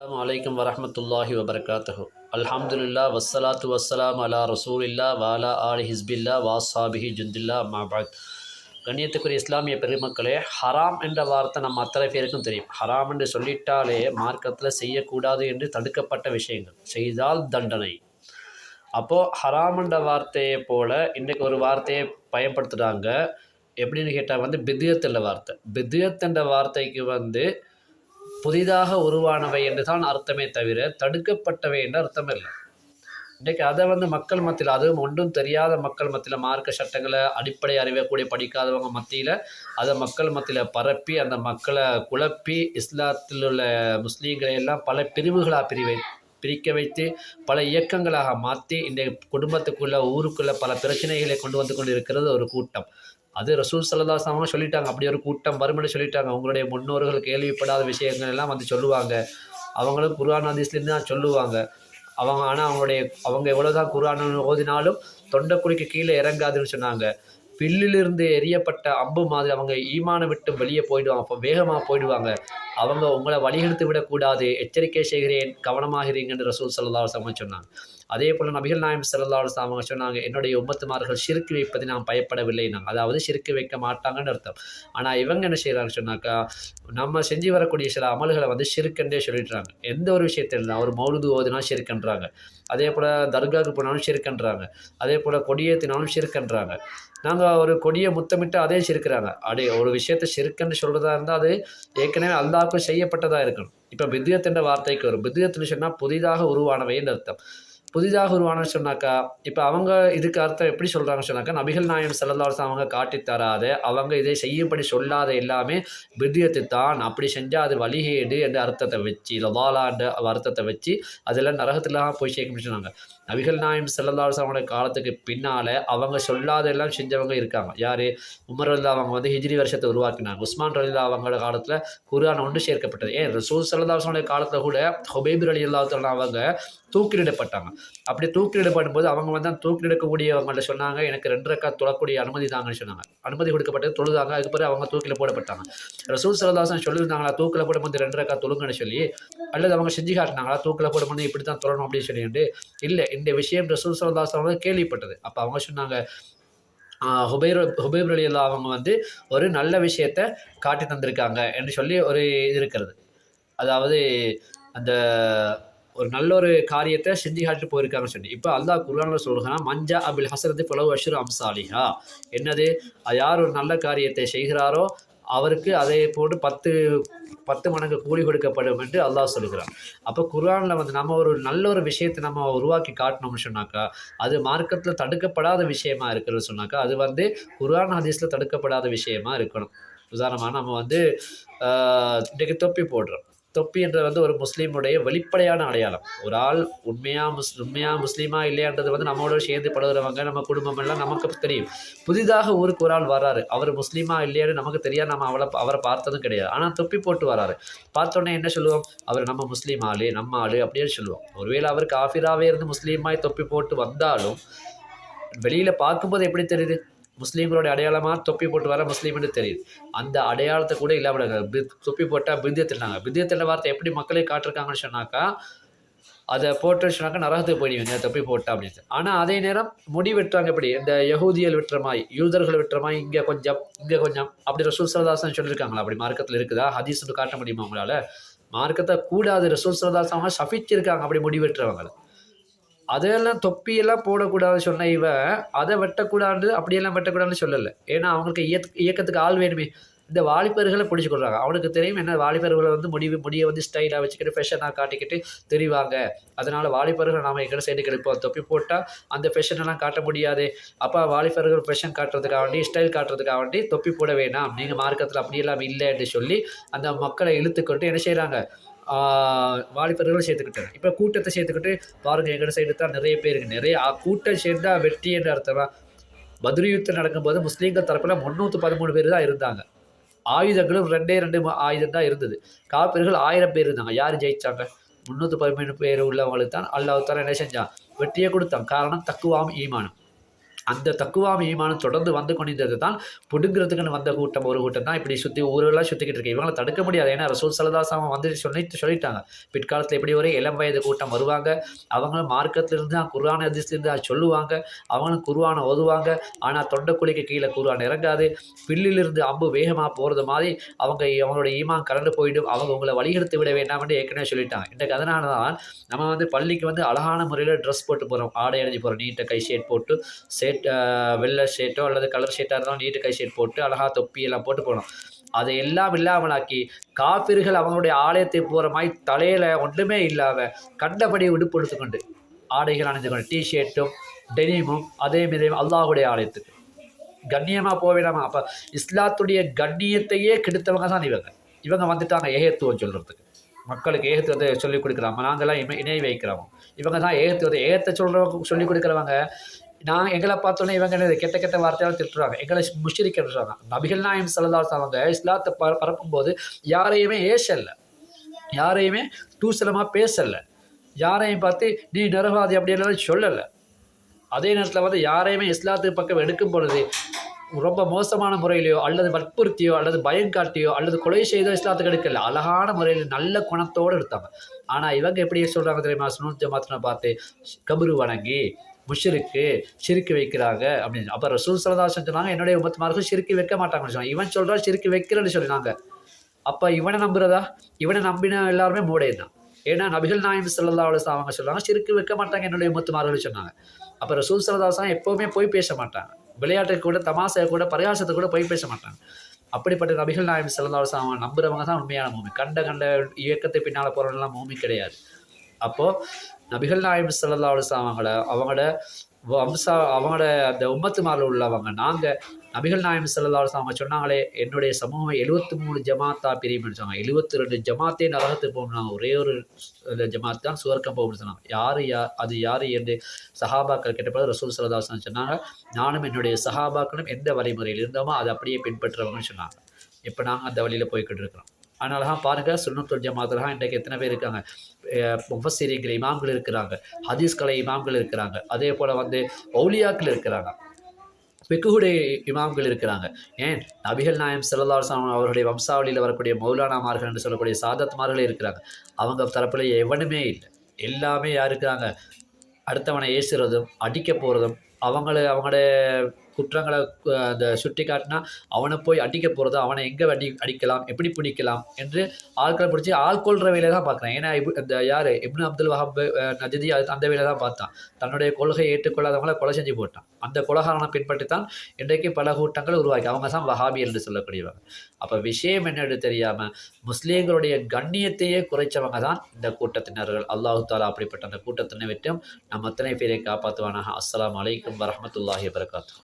அஸ்ஸலாமு வலைக்கம் வரமத்துல்லாஹி வபரகாத்துஹு அல்ஹம்துலில்லா வஸ்ஸலாத்து வஸ்ஸலாம் அலா ரசூலில்லா வாலா ஆலி ஹிஸ்பில்லா வாசாபிஹி ஜுந்தில்லா மாபாத் கண்ணியத்துக்குரிய இஸ்லாமிய பெருமக்களே ஹராம் என்ற வார்த்தை நம்ம அத்தனை பேருக்கும் தெரியும். ஹராம் என்று சொல்லிட்டாலே மார்க்கத்தில் செய்யக்கூடாது என்று தடுக்கப்பட்ட விஷயங்கள். செய்தால் தண்டனை. அப்போது ஹராம் என்ற வார்த்தையை போல் இன்றைக்கு ஒரு வார்த்தையை பயன்படுத்துகிறாங்க எப்படின்னு கேட்டால் வந்து பித்யத் என்ற வார்த்தை. பித்யத் என்ற வார்த்தைக்கு வந்து புதிதாக உருவானவை என்று தான் அர்த்தமே தவிர தடுக்கப்பட்டவை என்று அர்த்தம் இல்லை இன்றைக்கு அதை வந்து மக்கள் மத்தியில் அதுவும் ஒன்றும் தெரியாத மக்கள் மத்தியில் மார்க்க சட்டங்களை அடிப்படை அறிவக்கூடிய படிக்காதவங்க மத்தியில் அதை மக்கள் மத்தியில் பரப்பி அந்த மக்களை குழப்பி இஸ்லாத்தில் உள்ள முஸ்லீம்களை எல்லாம் பல பிரிவுகளாக பிரிவை பிரிக்க வைத்து பல இயக்கங்களாக மாற்றி இன்றைய குடும்பத்துக்குள்ளே ஊருக்குள்ளே பல பிரச்சனைகளை கொண்டு வந்து கொண்டு இருக்கிறது ஒரு கூட்டம். அது ரசூல் சல்லல்லாஹு அலைஹி சொல்லிட்டாங்க. அப்படி ஒரு கூட்டம் வரும்னு சொல்லிட்டாங்க. உங்களுடைய முன்னோர்கள் கேள்விப்படாத விஷயங்கள் எல்லாம் வந்து சொல்லுவாங்க. அவங்களும் குர்ஆன் ஹதீஸ்லேருந்து தான் சொல்லுவாங்க. அவங்க ஆனால் அவங்களுடைய அவங்க எவ்வளோதான் குர்ஆன் ஓதினாலும் தொண்டைக்குழிக்கு கீழே இறங்காதுன்னு சொன்னாங்க. பில்லிலிருந்து எரியப்பட்ட அம்பு மாதிரி அவங்க ஈமானை விட்டு வெளியே போயிடுவாங்க. அப்போ வேகமாக போயிடுவாங்க. அவங்க உங்களை வழிகெடுத்து விடக்கூடாது. எச்சரிக்கை செய்கிறேன். கவனமாகிறீங்கன்னு ரசூல் சல்லா அலுவலம் சொன்னாங்க. அதே போல் நபிகள் நாயம் சல்லா அலுவலம் அவங்க சொன்னாங்க என்னுடைய உம்மத்துமார்கள் சிறுக்கு வைப்பதை நான் பயப்படவில்லை. நாங்கள் அதாவது சிறுக்கு வைக்க மாட்டாங்கன்னு அர்த்தம். ஆனால் இவங்க என்ன செய்கிறாங்கன்னு சொன்னாக்கா நம்ம செஞ்சு வரக்கூடிய சில அமல்களை வந்து சிறுக்கன்றே சொல்லிடுறாங்க. எந்த ஒரு விஷயத்தில் இருந்தால் ஒரு மௌலுது ஓதுனா சிறுக்கன்றாங்க. அதே போல் தர்காவுக்கு போனாலும் சிறுக்கன்றாங்க. அதே போல் கொடியேற்றினாலும் சிறுக்கன்றாங்க. நாங்கள் ஒரு கொடியை முத்தமிட்டு அதே சிரிக்கிறாங்க அப்படியே ஒரு விஷயத்தை சிறுக்கன்னு சொல்கிறதா இருந்தால் அது ஏற்கனவே பாதுகாப்பு செய்யப்பட்டதாக இருக்கணும். இப்போ பித்தியத் என்ற வார்த்தைக்கு வரும். பித்தியத்துன்னு சொன்னால் புதிதாக உருவானவைன்னு அர்த்தம். புதிதாக உருவானு சொன்னாக்கா இப்போ அவங்க இதுக்கு அர்த்தம் எப்படி சொல்கிறாங்கன்னு சொன்னாக்கா நபிகள் நாயம் செல்லல்லாஸ் அவங்க காட்டி தராத அவங்க இதை செய்யும்படி சொல்லாத எல்லாமே பித்தியத்து தான். அப்படி செஞ்சால் அது வழிகேடு என்ற அர்த்தத்தை வச்சு லவாலான்ற அர்த்தத்தை வச்சு அதெல்லாம் நரகத்திலாம் போய் சேர்க்க சொன்னாங்க. நபிகள் நாயம் செல்லல்லாஸ் அவங்களோட காலத்துக்கு பின்னால் அவங்க சொல்லாத எல்லாம் செஞ்சவங்க இருக்காங்க. யார்? உமர் ரலிதா அவங்க வந்து ஹிஜ்ரி வருஷத்தை உருவாக்கினாங்க. உஸ்மான் ரலிதா அவங்களோட காலத்தில் குரான் ஒன்று சேர்க்கப்பட்டது. ஏன்? ரசூல் செல்லதாசனுடைய காலத்தில் கூட ஹொபேபர் அலி அல்லா அவங்க தூக்கிலிடப்பட்டாங்க. அப்படி தூக்கிலிடப்படும் போது அவங்க வந்து அந்த தூக்கிலெடுக்கக்கூடியவங்கள்ட்ட சொன்னாங்க எனக்கு ரெண்டு ரக்கா தொழக்கூடிய அனுமதி தாங்கன்னு சொன்னாங்க. அனுமதி கொடுக்கப்பட்டது தொழுதாங்க. அதுக்கு பிறகு அவங்க தூக்கில் போடப்பட்டாங்க. ரசூல் சரதாசன் சொல்லியிருந்தாங்களா தூக்கில் போடும்போது ரெண்டு ரக்கா தொழுங்கன்னு சொல்லி? அல்லது அவங்க செஞ்சு காட்டினாங்களா தூக்கில் போடும்போது இப்படி தான் தொழணும் அப்படின்னு சொல்லிட்டு இல்லை இந்த விஷயம் ரசூல் சரதாசன் அவங்க கேள்விப்பட்டது. அப்போ அவங்க சொன்னாங்க ஹுபைர் ஹுபைர் அலி அவங்க வந்து ஒரு நல்ல விஷயத்த காட்டி தந்திருக்காங்க என்று சொல்லி ஒரு இது இருக்கிறது. அதாவது அந்த ஒரு நல்ல ஒரு காரியத்தை செஞ்சு காட்டிட்டு போயிருக்காங்கன்னு சொல்லி. இப்போ அல்லாஹ் குர்ஆனில் சொல்கிறான் மஞ்சா அபில் ஹசரத் பிளவு அஷுர் அம்சாலிஹா. என்னது? யார் ஒரு நல்ல காரியத்தை செய்கிறாரோ அவருக்கு அதை போட்டு பத்து பத்து மடங்கு கூலி கொடுக்கப்படும் என்று அல்லாஹ் சொல்கிறான். அப்போ குர்ஆனில் வந்து நம்ம ஒரு நல்ல ஒரு விஷயத்தை நம்ம உருவாக்கி காட்டினோம்னு சொன்னாக்கா அது மார்க்கத்தில் தடுக்கப்படாத விஷயமா இருக்கிறது சொன்னாக்கா அது வந்து குர்ஆன் ஹதீஸில் தடுக்கப்படாத விஷயமா இருக்கணும். உதாரணமாக நம்ம வந்து இன்றைக்கு தொப்பி போடுறோம். தொப்பி என்ற வந்து ஒரு முஸ்லீமுடைய வெளிப்படையான அடையாளம். ஒரு ஆள் உண்மையாக முஸ் உண்மையாக முஸ்லீமா இல்லையான்றது வந்து நம்மளோட சேர்ந்து படுகிறவங்க நம்ம குடும்பம் எல்லாம் நமக்கு தெரியும். புதிதாக ஊருக்கு ஒரு ஆள் வராரு அவர் முஸ்லீமா இல்லையான்னு நமக்கு தெரியாது. நம்ம அவளை அவரை பார்த்ததும் கிடையாது. ஆனால் தொப்பி போட்டு வராரு. பார்த்தோன்னே என்ன சொல்லுவோம்? அவர் நம்ம முஸ்லீம் ஆளு நம்ம ஆளு அப்படின்னு சொல்லுவோம். ஒருவேளை அவர் காஃபிராவே இருந்து முஸ்லீமாய் தொப்பி போட்டு வந்தாலும் வெளியில் பார்க்கும்போது எப்படி தெரியுது? முஸ்லீம்களோட அடையாளமாக தொப்பி போட்டு வர முஸ்லீம்னு தெரியுது. அந்த அடையாளத்தை கூட இல்லாமல் தொப்பி போட்டால் பித்தியத்தினாங்க பித்தியத்தின வார்த்தை எப்படி மக்களே காட்டிருக்காங்கன்னு சொன்னாக்கா அதை போட்டு சொன்னாக்கா நரகத்துக்கு போயிடுவீங்க தொப்பி போட்டா அப்படின்னு ஆனால் அதே நேரம் முடி வெட்டுறாங்க எப்படி? இந்த யகூதியல் வெட்டுற யூதர்கள் வெட்டுற இங்கே கொஞ்சம் இங்கே கொஞ்சம் அப்படி ரசூல் சரதாசன் சொல்லியிருக்காங்களா அப்படி மார்க்கத்தில் இருக்குதா? ஹதீஸ் காட்ட முடியுமா உங்களால்? மார்க்கத்தை கூடாது ரசூல் சரதாஸ் அவங்க சபிச்சிருக்காங்க அப்படி முடி வெட்டுறவங்களை. அதையெல்லாம் தொப்பியெல்லாம் போடக்கூடாதுன்னு சொன்ன இவன் அதை வெட்டக்கூடாது அப்படியெல்லாம் வெட்டக்கூடாதுன்னு சொல்லலை. ஏன்னா அவங்களுக்கு இயக் இயக்கத்துக்கு ஆள் வேணுமே. இந்த வாலிபர்களை பிடிச்சி கொடுறாங்க அவனுக்கு தெரியும் என்ன வாலிபர்களை வந்து முடிவு முடியை வந்து ஸ்டைலாக வச்சுக்கிட்டு ஃபேஷனாக காட்டிக்கிட்டு தெரிவாங்க. அதனால் வாலிபர்கள் நாம் எங்கே சைடு கிடைப்போம். தொப்பி போட்டால் அந்த ஃபேஷனெல்லாம் காட்ட முடியாது. அப்போ வாலிபர்கள் ஃபேஷன் காட்டுறதுக்காக வேண்டி ஸ்டைல் காட்டுறதுக்காக வேண்டி தொப்பி போட வேணாம். நீங்கள் மார்க்கத்தில் அப்படியெல்லாம் இல்லைன்னு சொல்லி அந்த மக்களை இழுத்துக்கொண்டு என்ன செய்கிறாங்க வாலிபர்களும் சேர்த்துக்கிட்டாங்க. இப்போ கூட்டத்தை சேர்த்துக்கிட்டு பாருங்கள் எங்கள் சைடு தான் நிறைய பேருக்கு நிறைய கூட்டம் சேர்ந்தா வெற்றி என்ற அர்த்தமா? மதுரை யுத்தம் நடக்கும்போது முஸ்லீம்கள் தரப்பில் முந்நூற்றி பதிமூணு பேர் தான் இருந்தாங்க. ஆயுதங்களும் ரெண்டே ரெண்டு ஆயுதம் தான் இருந்தது. காப்பீர்கள் ஆயிரம் பேர் இருந்தாங்க. யார் ஜெயித்தாங்க முந்நூற்றி பதிமூணு பேர் உள்ளவங்களுக்கு தான் அல்லாஹ் தால என்ன செஞ்சான்? வெற்றியை கொடுத்தான். காரணம் தக்குவாம் ஈமானம். அந்த தக்குவாம ஈமானும் தொடர்ந்து வந்து கொண்டிருந்தது தான் பிடுங்கிறதுக்குன்னு வந்த கூட்டம் ஒரு கூட்டம் தான் இப்படி சுற்றி ஊரெல்லாம் சுற்றிக்கிட்டு இருக்கு. இவங்களை தடுக்க முடியாது. ஏன்னா ரசூல் சலதாசாம வந்து சொல்லி சொல்லிட்டாங்க. பிற்காலத்தில் எப்படி ஒரு இளம் வயது கூட்டம் வருவாங்க? அவங்களும் மார்க்கத்திலிருந்து தான் குர்வான ஹதீஸ்லேருந்து தான் சொல்லுவாங்க. அவங்களும் குர்வானை ஓதுவாங்க. ஆனால் தொண்டைக்குழிக்கு கீழே குர்ஆன் இறங்காது. பில்லிலிருந்து அம்பு வேகமாக போகிறது மாதிரி அவங்க அவங்களோட ஈமான் கலந்து போயிடும். அவங்க உங்களை வழிகெடுத்து விட வேண்டாம்னு ஏற்கனவே சொல்லிட்டாங்க. இன்றைக்கு அதனால தான் நம்ம வந்து பள்ளிக்கு வந்து அழகான முறையில் ட்ரெஸ் போட்டு போகிறோம் ஆடை அணிஞ்சு போகிறோம் நீட்டை கை ஷேட் போட்டு ஷேட் வெள்ளை ஷேட்டோ அல்லது கலர் ஷேட்டாக இருந்தாலும் நீட்டு கை ஷேட் போட்டு அழகாக தொப்பி எல்லாம் போட்டு போகணும் அதை எல்லாம் இல்லாமலாக்கி காப்பிர்கள் அவங்களுடைய ஆலயத்தை போகிற மாதிரி தலையில் ஒன்றுமே இல்லாமல் கண்டபடி உடுப்பு கொண்டு ஆடைகள் அணிந்து கொண்டு டிஷர்ட்டும் டெனிமும் அதே மாதிரி அல்லாஹுடைய ஆலயத்துக்கு. கண்ணியமாக போக அப்போ இஸ்லாத்துடைய கண்ணியத்தையே கெடுத்தவங்க தான் இவங்க. இவங்க வந்துட்டாங்க ஏகத்துவம் சொல்கிறதுக்கு மக்களுக்கு ஏகத்துவத்தை சொல்லிக் கொடுக்குறாங்க. நாங்கள்லாம் இணை இணை வைக்கிறோம். இவங்க தான் ஏகத்துவத்தை ஏகத்தை சொல்கிறவங்க சொல்லிக் கொடுக்குறவங்க நான் எங்களை பார்த்தோன்னே இவங்க என்னது கெட்ட கெட்ட வார்த்தையால் திட்டுறாங்க. எங்களை முஷிரிக்கிறாங்க. நபிகள் நாயம் சல்லதாஸ் அவங்க இஸ்லாத்தை ப பரப்பும்போது யாரையுமே ஏசல்ல. யாரையுமே டூசலமாக பேசலை யாரையும் பார்த்து நீ நரவாதி அப்படின்லாம் சொல்லலை. அதே நேரத்தில் வந்து யாரையுமே இஸ்லாத்துக்கு பக்கம் எடுக்கும் பொழுது ரொம்ப மோசமான முறையிலையோ அல்லது வற்புறுத்தியோ அல்லது பயம் காட்டியோ அல்லது கொலை செய்தோ இஸ்லாத்துக்கு எடுக்கல. அழகான முறையில் நல்ல குணத்தோடு எடுத்தாங்க. ஆனால் இவங்க எப்படி சொல்கிறாங்க தெரியுமா? சுனூத் ஜமாத்தினை பார்த்து கபரு வணங்கி முஷிருக்கு சிரிக்கு வைக்கிறாங்க அப்படின்னு. அப்போ ரசூல் சலதாசன் சொன்னாங்க என்னுடைய உமத்துமார்கள் சிரிக்கு வைக்க மாட்டாங்கன்னு சொன்னாங்க. இவன் சொல்கிறான் சிரிக்கு வைக்கிறேன்னு சொன்னாங்க. அப்போ இவனை நம்புறதா? இவனை நம்பின எல்லாருமே மூடே தான். ஏன்னா நபிகள் நாயம் சல்லா அலுவலாம் அவங்க சொல்லுவாங்க சிரிக்கு வைக்க மாட்டாங்க என்னுடைய உமத்துமார்கள் சொன்னாங்க. அப்போ ரசூல் சலதாசன் எப்போவுமே போய் பேச மாட்டாங்க. விளையாட்டுக்கு கூட தமாசை கூட பரிகாசத்தை கூட போய் பேச மாட்டாங்க. அப்படிப்பட்ட நபிகள் நாயம் சல்லா அவங்க நம்புறவங்க தான் உண்மையான மூமி. கண்ட கண்ட இயக்கத்தை பின்னால் போகிறவங்கலாம் மூமி கிடையாது. அப்போது நபிகள் நாயம் சல்லா அலுவலாம் அவங்கள அவங்களோட வம்சா அவங்களோட அந்த உம்மத்துமாரில் உள்ளவங்க நாங்கள் நபிகள் நாயம் சல்லா அலுவலாம் அவங்க சொன்னாங்களே என்னுடைய சமூகம் எழுபத்தி மூணு ஜமாத்தா பிரிவுன்னு சொன்னாங்க. எழுபத்தி ரெண்டு ஜமாத்தே நரகத்துக்கு போகணும் ஒரே ஒரு ஜமாத் தான் சுவர்க்கம் போகணும்னு சொன்னாங்க. யார் யா அது யார் என்று சஹாபாக்கள் கேட்டபோது ரசூல் சல்லதாசன் சொன்னாங்க. நானும் என்னுடைய சஹாபாக்களும் எந்த வழிமுறையில் இருந்தோமோ அதை அப்படியே பின்பற்றுறவங்கன்னு சொன்னாங்க. இப்போ நாங்கள் அந்த வழியில் போய்கிட்டு இருக்கிறோம். அதனால தான் பாருங்கள் சுண்ணத்துல் ஜமாத்தில் தான் இன்றைக்கு எத்தனை பேர் இருக்காங்க? முஃபசிரிங்கிற இமாம்கள் இருக்கிறாங்க ஹதீஸ் கலை இமாம்கள் இருக்கிறாங்க அதே போல் வந்து ஒலியாக்கள் இருக்கிறாங்க பிக்குடைய இமாம்கள் இருக்கிறாங்க. ஏன்? நபிகள் நாயம் செல்லல்லாசாம் அவருடைய வம்சாவளியில் வரக்கூடிய மௌலானாமார்கள் என்று சொல்லக்கூடிய சாதத்மார்களே இருக்கிறாங்க. அவங்க தரப்பில் எவனுமே இல்லை. எல்லாமே யார் இருக்கிறாங்க? அடுத்தவனை ஏசுறதும் அடிக்க போகிறதும் அவங்கள அவங்களோட குற்றங்களை அந்த சுட்டி காட்டினா அவனை போய் அடிக்க போகிறதோ அவனை எங்கே அடி அடிக்கலாம் எப்படி பிடிக்கலாம் என்று ஆட்களை பிடிச்சி ஆள் கொள்கிற வேலையை தான் பார்க்குறேன். ஏன்னா இப் இந்த யார்? இப்னு அப்துல் வஹாப் நஜதி அந்த வேலையை தான் பார்த்தான். தன்னுடைய கொள்கையை ஏற்றுக்கொள்ளாதவங்கள கொலை செஞ்சு போட்டான். அந்த கொலகாரனை பின்பற்றி தான் இன்றைக்கு பல கூட்டங்கள் உருவாக்கி அவங்க தான் வஹாபி என்று சொல்லக்கூடியவங்க. அப்போ விஷயம் என்னென்னு தெரியாமல் முஸ்லீம்களுடைய கண்ணியத்தையே குறைச்சவங்க தான் இந்த கூட்டத்தினர்கள். அல்லாஹு தாலா அப்படிப்பட்ட அந்த கூட்டத்தினை விட்டும் நம்ம அத்தனை பேரை காப்பாற்றுவானாக. அஸ்லாம் வலைக்கம் வரமத்துல்லாஹி வரகாத்து